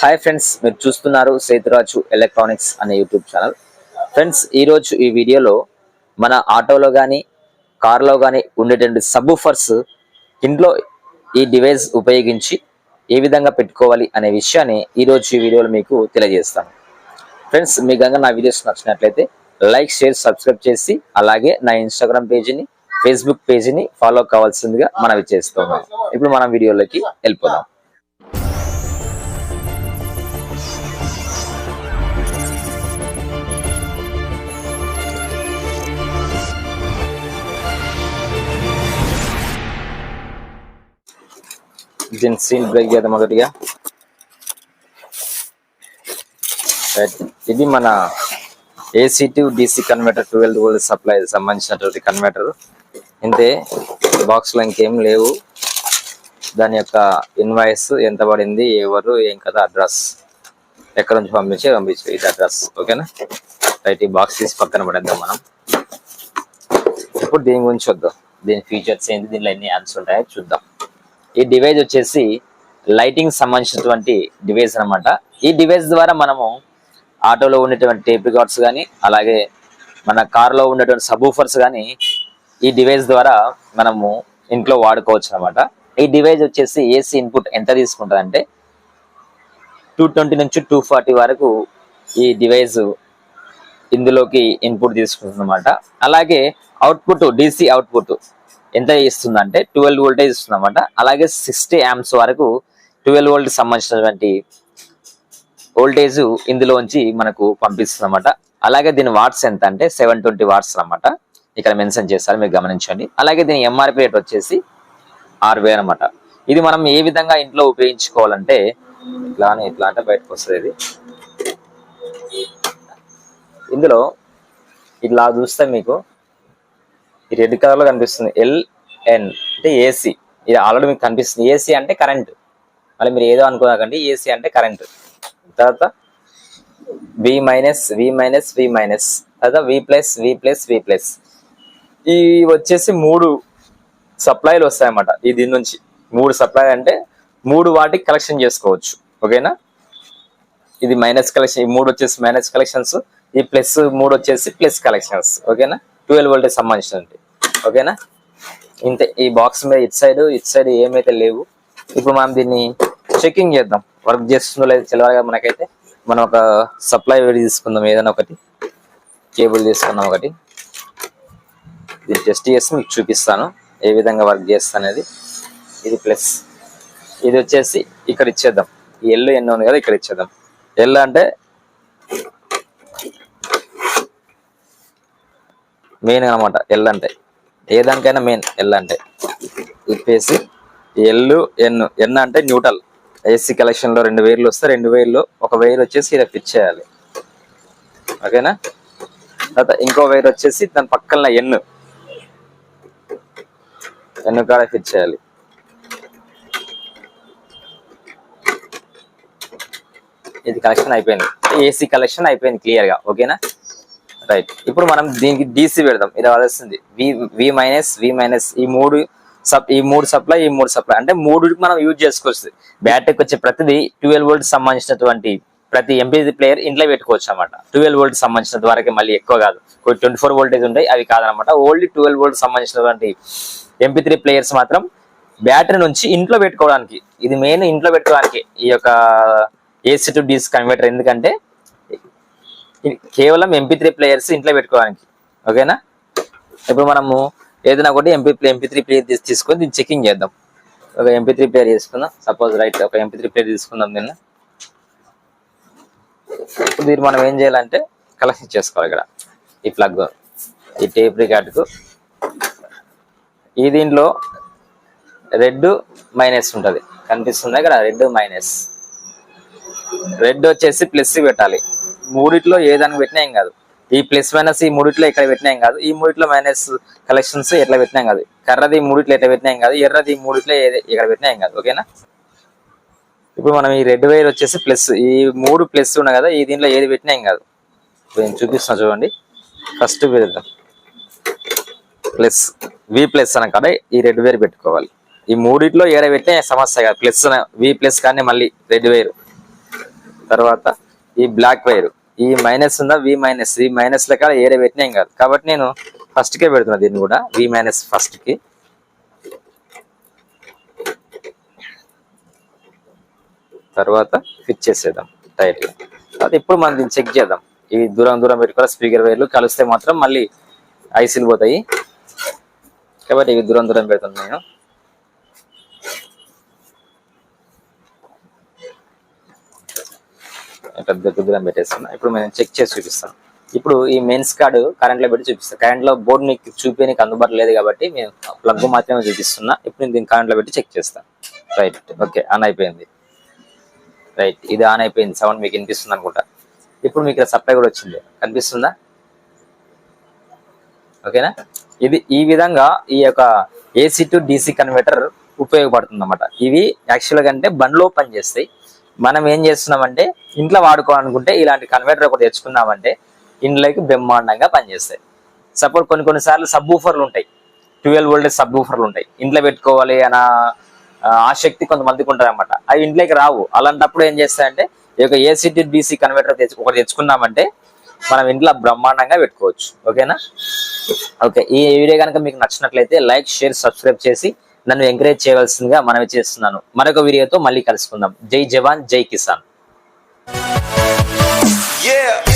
Hi friends మీరు చూస్తున్నారు Sethuraju electronics అనే యూట్యూబ్ ఛానల్ ఫ్రెండ్స్ ఈరోజు ఈ వీడియోలో మన ఆటోలో కానీ కార్లో కానీ ఉండేటువంటి సబ్బుఫర్స్ ఇంట్లో ఈ డివైస్ ఉపయోగించి ఏ విధంగా పెట్టుకోవాలి అనే విషయాన్ని ఈరోజు ఈ వీడియోలో మీకు తెలియజేస్తాను. ఫ్రెండ్స్ మీ గంగా నా వీడియోస్ నచ్చినట్లయితే లైక్ షేర్ సబ్స్క్రైబ్ చేసి అలాగే నా ఇన్స్టాగ్రామ్ పేజీని ఫేస్బుక్ పేజీని ఫాలో కావాల్సిందిగా మనవి చేస్తున్నాం. ఇప్పుడు మనం వీడియోలోకి వెళ్ళిపోదాం. దీని సీన్ బ్రేక్ చేద్దాం మొదటిగా రైట్. ఇది మన AC to DC converter twelve volt supply సంబంధించినటువంటి కన్వర్టర్ ఇంతే బాక్స్లో ఇంకేం లేవు. దాని యొక్క ఇన్వాయిస్ ఎంత పడింది ఎవరు ఏం కదా అడ్రస్ ఎక్కడ నుంచి పంపించే పంపించు ఇది అడ్రస్ ఓకేనా రైట్ ఈ బాక్స్ తీసి పక్కన పడేద్దాం మనం. ఇప్పుడు దీని గురించి వద్దాం దీని ఫీచర్స్ ఏంటి దీనిలో ఎన్ని యాప్స్ ఉంటాయో చూద్దాం. ఈ డివైజ్ వచ్చేసి లైటింగ్ సంబంధించినటువంటి డివైస్ అన్నమాట. ఈ డివైస్ ద్వారా మనము ఆటోలో ఉండేటువంటి టేప్ రికార్డ్స్ కానీ అలాగే మన కార్లో ఉండేటువంటి సబూఫర్స్ కానీ ఈ డివైస్ ద్వారా మనము ఇంట్లో వాడుకోవచ్చు అనమాట ఈ డివైస్ వచ్చేసి ఏసీ ఇన్పుట్ ఎంత తీసుకుంటుంది అంటే టూ ట్వంటీ నుంచి టూ ఫార్టీ వరకు ఈ డివైస్ ఇందులోకి ఇన్పుట్ తీసుకుంటుంది అనమాట అలాగే అవుట్పుట్ డిసి అవుట్పుట్ ఎంత ఇస్తుంది అంటే ట్వెల్వ్ వోల్టేజ్ ఇస్తుంది అలాగే సిక్స్టీ యామ్స్ వరకు ట్వెల్వ్ వోల్ట్ సంబంధించినటువంటి వోల్టేజ్ ఇందులోంచి మనకు పంపిస్తుంది అనమాట అలాగే దీని వాట్స్ ఎంత అంటే సెవెన్ ట్వంటీ వాట్స్ అనమాట ఇక్కడ మెన్షన్ చేస్తారు మీరు గమనించండి. అలాగే దీని ఎంఆర్పి రేట్ వచ్చేసి ఆరు వేలు అనమాట ఇది మనం ఏ విధంగా ఇంట్లో ఉపయోగించుకోవాలంటే ఇట్లానే ఇట్లా అంటే బయటకు వస్తుంది ఇది. ఇందులో ఇట్లా చూస్తే మీకు ఈ రెడ్ కలర్లో కనిపిస్తుంది ఎల్ఎన్ అంటే ఏసీ ఇది ఆల్రెడీ మీకు కనిపిస్తుంది. ఏసీ అంటే కరెంట్ మళ్ళీ మీరు ఏదో అనుకోకండి ఏసీ అంటే కరెంట్ తర్వాత V minus V minus V minus తర్వాత V plus V plus V plus ఈ వచ్చేసి మూడు సప్లైలు వస్తాయన్నమాట. ఈ దీని నుంచి మూడు సప్లై అంటే మూడు వాటికి కలెక్షన్ చేసుకోవచ్చు. ఓకేనా ఇది మైనస్ కలెక్షన్ ఈ మూడు వచ్చేసి మైనస్ కలెక్షన్స్ ఈ ప్లస్ మూడు వచ్చేసి ప్లస్ కలెక్షన్స్ ఓకేనా ట్వెల్వ్ వోల్టేజ్ సంబంధించినవి ఓకేనా? ఇంత ఈ బాక్స్ మీద ఇటు సైడ్ ఇటు సైడ్ ఏమైతే లేవు ఇప్పుడు మనం దీన్ని చెకింగ్ చేద్దాం. వర్క్ చేస్తుందో లేదో తెలియాలి మనకైతే. మనం ఒక సప్లై వేడి తీసుకుందాం ఏదైనా ఒకటి. కేబుల్ తీసుకుందాం ఒకటి. దీన్ని టెస్ట్ చేసి మీకు చూపిస్తాను ఏ విధంగా వర్క్ చేస్తానేది ఇది ప్లస్ ఇది వచ్చేసి ఇక్కడ ఇచ్చేద్దాం. ఈ ఎల్లు ఎన్నో ఉంది కదా ఇక్కడ ఇచ్చేద్దాం. ఎల్ అంటే మెయిన్ అనమాట ఎల్ అంటే. ఏ దానికైనా మెయిన్ ఎల్ అంటే. ఇప్పేసి ఎల్ ఎన్ ఎన్ అంటే న్యూట్రల్ ఏసీ కలెక్షన్లో రెండు వేర్లు వస్తే రెండు వేర్లు ఒక వేర్ వచ్చేసి ఇలా ఫిట్ చేయాలి. ఓకేనా? తర్వాత ఇంకో వేర్ వచ్చేసి దాని పక్కన ఎన్ ఎన్ కాడ ఫిట్ చేయాలి. ఇది కలెక్షన్ అయిపోయింది. ఏసీ కలెక్షన్ అయిపోయింది క్లియర్గా. ఓకేనా? రైట్ ఇప్పుడు మనం దీనికి డీసీ పెడదాం. ఇది వస్తుంది వి వి మైనస్ వి మైనస్ ఈ మూడు సప్ ఈ మూడు సప్లై ఈ మూడు సప్లై అంటే మూడు మనం యూజ్ చేసుకోవచ్చు. బ్యాటరీకి వచ్చే ప్రతిదీ ట్వెల్వ్ వోల్ట్ సంబంధించినటువంటి ప్రతి ఎంపీ ప్లేయర్ ఇంట్లో పెట్టుకోవచ్చు అనమాట ట్వెల్వ్ వోల్ట్ సంబంధించిన వరకు మళ్ళీ ఎక్కువ కాదు. కొన్ని ట్వంటీ ఫోర్ వోల్టేజ్ ఉంటాయి అవి కాదనమాట ఓన్లీ ట్వెల్వ్ వోల్ట్ సంబంధించినటువంటి ఎంపీ త్రీ ప్లేయర్స్ మాత్రం బ్యాటరీ నుంచి ఇంట్లో పెట్టుకోవడానికి ఇది మెయిన్ ఇంట్లో పెట్టుకోవడానికి ఈ యొక్క ఏసీ టు డీస్ కన్వర్టర్ ఎందుకంటే కేవలం ఎంపీ త్రీ ప్లేయర్స్ ఇంట్లో పెట్టుకోవడానికి. ఓకేనా? ఇప్పుడు మనము ఏదైనా ఒకటి ఎంపీ ఎంపీ త్రీ ప్లేయర్ తీసి తీసుకొని దీన్ని చెకింగ్ చేద్దాం. ఒక ఎంపీ త్రీ ప్లేయర్ తీసుకుందాం. సపోజ్ రైట్ ఒక ఎంపీ త్రీ ప్లేయర్ తీసుకుందాం దీన్ని. ఇప్పుడు దీన్ని మనం ఏం చేయాలంటే కలెక్షన్ చేసుకోవాలి ఇక్కడ. ఈ ప్లగ్ ఈ టేప్ రికార్డుకు ఈ దీంట్లో రెడ్ మైనస్ ఉంటుంది. కనిపిస్తుంది ఇక్కడ? రెడ్ మైనస్ రెడ్ వచ్చేసి ప్లస్ పెట్టాలి. మూడిట్లో ఏదానికి పెట్టినా ఏం కాదు. ఈ ప్లస్ మైనస్ ఈ మూడిట్లో ఇక్కడ పెట్టినా ఏం కాదు. ఈ మూడిట్లో మైనస్ కలెక్షన్స్ ఎట్లా పెట్టినా కాదు. కర్రది మూడిట్లో ఎట్లా పెట్టినా ఏం కాదు. ఎర్రది మూడిట్లో ఏది- ఇక్కడ పెట్టినా ఏం కాదు. ఓకేనా? ఇప్పుడు మనం ఈ రెడ్ వైర్ వచ్చేసి ప్లస్ ఈ మూడు ప్లస్ ఉన్నాయి కదా ఈ దీంట్లో ఏది పెట్టినా ఏం కాదు. నేను చూపిస్తున్నా చూడండి. ఫస్ట్ పెడదాం ప్లస్ వి ప్లస్ అన్న కాడ ఈ రెడ్ వేర్ పెట్టుకోవాలి. ఈ మూడిట్లో ఏడ పెట్టినా సమస్య కాదు. ప్లస్ వి ప్లస్ కానీ మళ్ళీ రెడ్ వేర్ తర్వాత ఈ బ్లాక్ వైర్ ఈ మైనస్ ఉందా? వి మైనస్ ఈ మైనస్ లెక్క ఏరే పెట్టినా ఏం కాదు. కాబట్టి నేను ఫస్ట్ కే పెడుతున్నా దీన్ని కూడా. వి మైనస్ ఫస్ట్కి. తర్వాత ఫిట్ చేసేద్దాం టైట్ తర్వాత ఇప్పుడు మనం దీన్ని చెక్ చేద్దాం. ఇవి దూరం దూరం పెట్టుకోవాలి. స్పీకర్ వైర్లు కలిస్తే మాత్రం మళ్ళీ ఐసీలు పోతాయి. కాబట్టి ఇవి దూరం దూరం పెడుతున్నాను నేను. పెద్ద దూరం పెట్టేస్తున్నా. ఇప్పుడు మేము చెక్ చేసి చూపిస్తాను. ఇప్పుడు ఈ మెయిన్స్ కార్డు కరెంట్లో పెట్టి చూపిస్తాను కరెంట్లో బోర్డు మీకు నీకు అందుబాటులో లేదు కాబట్టి మేము ప్లగ్ మాత్రమే చూపిస్తున్నా. ఇప్పుడు నేను దీన్ని కరెంట్లో పెట్టి చెక్ చేస్తాను రైట్ ఓకే ఆన్ అయిపోయింది. రైట్ ఇది ఆన్ అయిపోయింది. సౌండ్ మీకు వినిపిస్తుంది అనుకుంటా. ఇప్పుడు మీకు ఇక్కడ సప్లై కూడా వచ్చింది. కనిపిస్తుందా? ఓకేనా ఇది ఈ విధంగా ఈ యొక్క ఏసీ టు డీసీ కన్వర్టర్ ఉపయోగపడుతుంది అనమాట ఇవి యాక్చువల్గా అంటే బండ్లో పనిచేస్తాయి మనం ఏం చేస్తున్నామంటే ఇంట్లో వాడుకోవాలనుకుంటే ఇలాంటి కన్వర్టర్ ఒకటి తెచ్చుకున్నామంటే ఇంట్లోకి బ్రహ్మాండంగా పనిచేస్తాయి. సపోజ్ కొన్ని కొన్నిసార్లు సబ్ ఊఫర్లు ఉంటాయి. ట్వెల్వ్ వోల్టేజ్ సబ్ ఊఫర్లు ఉంటాయి. ఇంట్లో పెట్టుకోవాలి అన్న ఆసక్తి కొంతమందికి ఉంటుంది అనమాట అవి ఇంట్లోకి రావు. అలాంటప్పుడు ఏం చేస్తాయంటే ఈ యొక్క ఏసీ టు కన్వర్టర్ తెచ్చు ఒకటి తెచ్చుకున్నామంటే మనం ఇంట్లో బ్రహ్మాండంగా పెట్టుకోవచ్చు. ఓకేనా? ఓకే. ఈ వీడియో కనుక మీకు నచ్చినట్లయితే లైక్ షేర్ సబ్స్క్రైబ్ చేసి నన్ను ఎంకరేజ్ చేయవలసిందిగా మనవి చేస్తున్నాను. మరొక వీడియోతో మళ్ళీ కలుసుకుందాం. జై జవాన్ జై కిసాన్. Yeah.